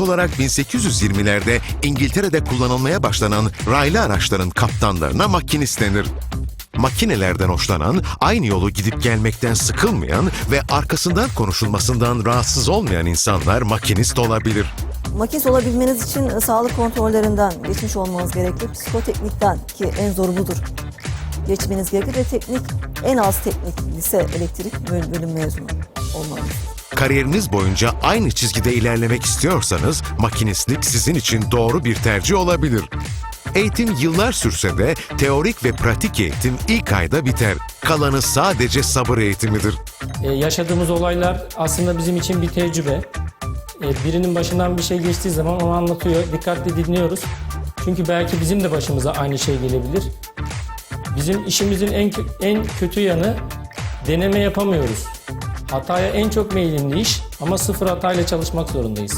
olarak 1820'lerde İngiltere'de kullanılmaya başlanan raylı araçların kaptanlarına makinist denir. Makinelerden hoşlanan, aynı yolu gidip gelmekten sıkılmayan ve arkasından konuşulmasından rahatsız olmayan insanlar makinist olabilir. Makinist olabilmeniz için e, sağlık kontrollerinden geçmiş olmanız gerekli. Psikoteknikten ki en zoru budur. Geçmeniz gerekli ve teknik en az teknik lise elektrik böl- bölüm mezunu olmanız. Kariyeriniz boyunca aynı çizgide ilerlemek istiyorsanız makinistlik sizin için doğru bir tercih olabilir. Eğitim yıllar sürse de teorik ve pratik eğitim ilk ayda biter. Kalanı sadece sabır eğitimidir. Ee, yaşadığımız olaylar aslında bizim için bir tecrübe. Ee, birinin başından bir şey geçtiği zaman onu anlatıyor, dikkatli dinliyoruz. Çünkü belki bizim de başımıza aynı şey gelebilir. Bizim işimizin en en kötü yanı deneme yapamıyoruz. Hataya en çok meyilli iş ama sıfır hatayla çalışmak zorundayız.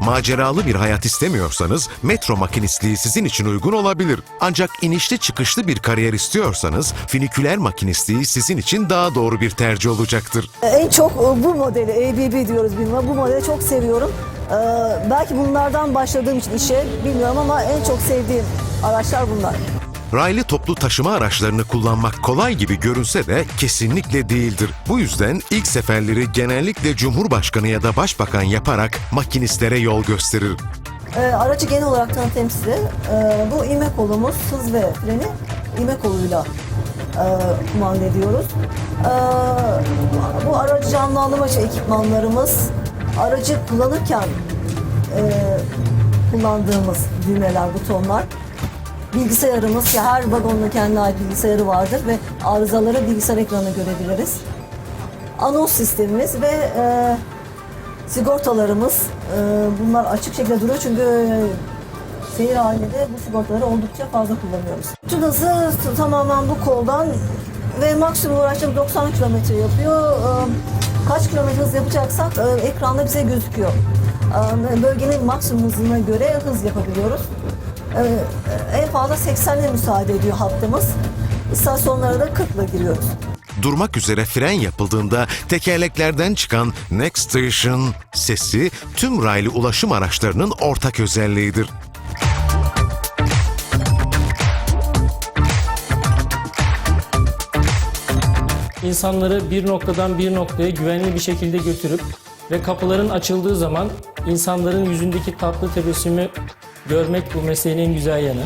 Maceralı bir hayat istemiyorsanız metro makinistliği sizin için uygun olabilir. Ancak inişli çıkışlı bir kariyer istiyorsanız finiküler makinistliği sizin için daha doğru bir tercih olacaktır. E, En çok e, bu modeli, ABB diyoruz bilmem. Bu modeli çok seviyorum. Ee, belki bunlardan başladığım için işe bilmiyorum ama en çok sevdiğim araçlar bunlar. Raylı toplu taşıma araçlarını kullanmak kolay gibi görünse de kesinlikle değildir. Bu yüzden ilk seferleri genellikle Cumhurbaşkanı ya da Başbakan yaparak makinistlere yol gösterir. Ee, aracı genel olarak tanıtayım size. Ee, bu ivme kolumuz, hız ve freni ivme koluyla e, kumanda ediyoruz. Ee, bu aracı canlı alım açı ekipmanlarımız, aracı kullanırken e, kullandığımız düğmeler, butonlar. Bilgisayarımız, ki her vagonun kendine ait bilgisayarı vardır ve arızaları bilgisayar ekranına görebiliriz. Anons sistemimiz ve e, sigortalarımız e, bunlar açık şekilde duruyor çünkü e, seyir halinde bu sigortaları oldukça fazla kullanıyoruz. Bütün hızı tamamen bu koldan ve maksimum uğraştığım 90 kilometre yapıyor. E, kaç kilometre hız yapacaksak e, ekranda bize gözüküyor. E, bölgenin maksimum hızına göre hız yapabiliyoruz. E, en fazla 80'le müsaade ediyor hattımız. İstasyonlara da 40 ile giriyoruz. Durmak üzere fren yapıldığında tekerleklerden çıkan Next Station sesi tüm raylı ulaşım araçlarının ortak özelliğidir. İnsanları bir noktadan bir noktaya güvenli bir şekilde götürüp ve kapıların açıldığı zaman insanların yüzündeki tatlı tebessümü görmek bu mesleğin en güzel yanı.